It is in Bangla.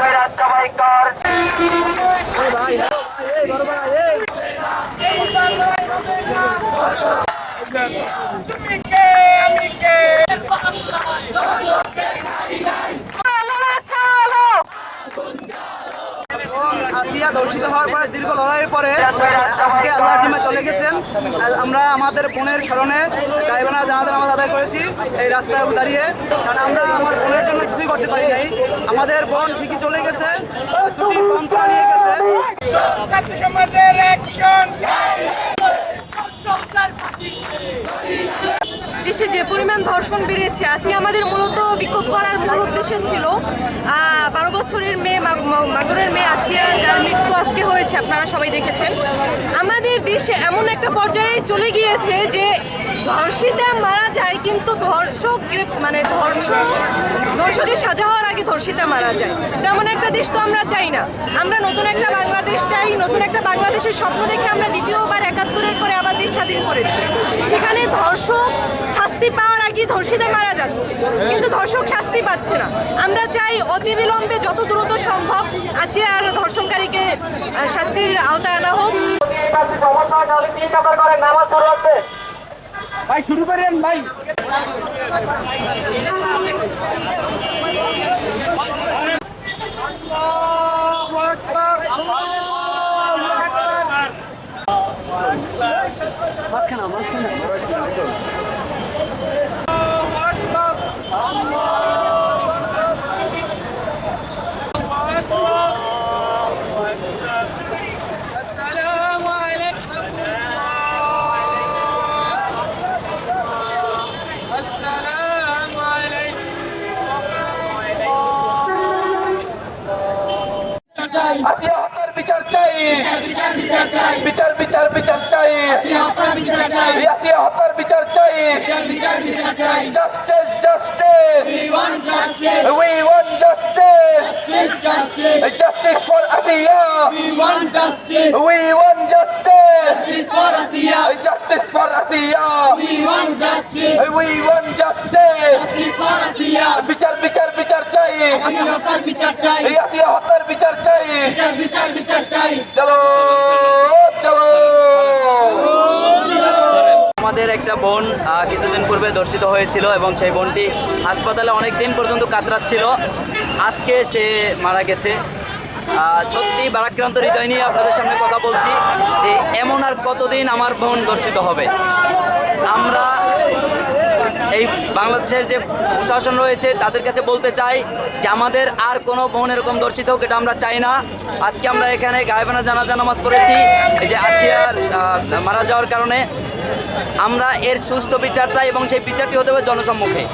খৈরাত জবাই কর। আমি কে? আমি কে? হওয়ার পরে দীর্ঘ লড়াইয়ের পরে আজকে আল্লাহ জিমা চলে গেছেন। আমরা আমাদের বোনের স্মরণে ড্রাইভাররা জানাতে আমরা আদায় করেছি এই রাস্তায় দাঁড়িয়ে। কারণ আমরা আমার বোনের জন্য কিছুই করতে পারি নাই। আমাদের বোন ঠিকই চলে গেছে দুটি পন্থা নিয়ে গেছে। দেশে যে পরিমাণ ধর্ষণ বেড়েছে, আজকে আমাদের মূলত বিক্ষোভ করার মূল উদ্দেশ্য ছিল বারো বছরের মেয়ে মাগ- মাগুরের মেয়ে আছিয়া, যার মৃত্যু আজকে হয়েছে, আপনারা সবাই দেখেছেন। আমাদের দেশে এমন একটা পর্যায়ে চলে গিয়েছে যে, ধর্ষিতা মারা যায়, কিন্তু ধর্ষক মানে ধর্ষক ধর্ষকের সাজা হওয়ার আগে ধর্ষিতা মারা যায়। তেমন একটা দেশ তো আমরা চাই না। আমরা নতুন একটা বাংলাদেশ চাই, নতুন একটা বাংলাদেশের স্বপ্ন দেখে আমরা দ্বিতীয়বার একাত্তরের পরে আবার দেশ স্বাধীন করেছি। সেখানে শাস্তি পাওয়ার আগে ধর্ষিতা মারা যাচ্ছে। কিন্তু ধর্ষক শাস্তি পাচ্ছে না। আমরা চাই অতি বিলম্বে যত দ্রুত সম্ভব আছে আর ধর্ষণকারীকে শাস্তির আওতায় আনা হোক। ভাই, শুরু করেন, ভাই। বিচার চাই বিচার বিচার বিচার চাই। আসিয়া হত্যার বিচার চাই। Justice justice We want justice. Justice for Asiya. We want justice. Justice for. We want justice. বিচার বিচার বিচার চাই এই আসিয়া হত্যার বিচার চাই চলো চলো আমাদের একটা বোন কিছুদিন পূর্বে দর্শিত হয়েছিল এবং সেই বোনটি হাসপাতালে অনেক দিন পর্যন্ত কাতরাচ্ছিল আজকে সে মারা গেছে সত্যি বারাক্রান্ত হৃদয় নিয়ে আপনাদের সামনে কথা বলছি যে এমন আর কতদিন আমার বোন দর্শিত হবে? আমরা এই বাংলাদেশের যে প্রশাসন রয়েছে, তাদের কাছে বলতে চাই যে আমাদের আর কোনো বোন এরকম দর্শিত হোক, এটা আমরা চাই না। আজকে আমরা এখানে গায়েবানা জানাজা নামাজ পড়েছি। এই যে আছিয়ার মারা যাওয়ার কারণে। আমরা এর সুষ্ঠু বিচার চাই এবং সেই বিচারটি হতে হবে জনসম্মুখে।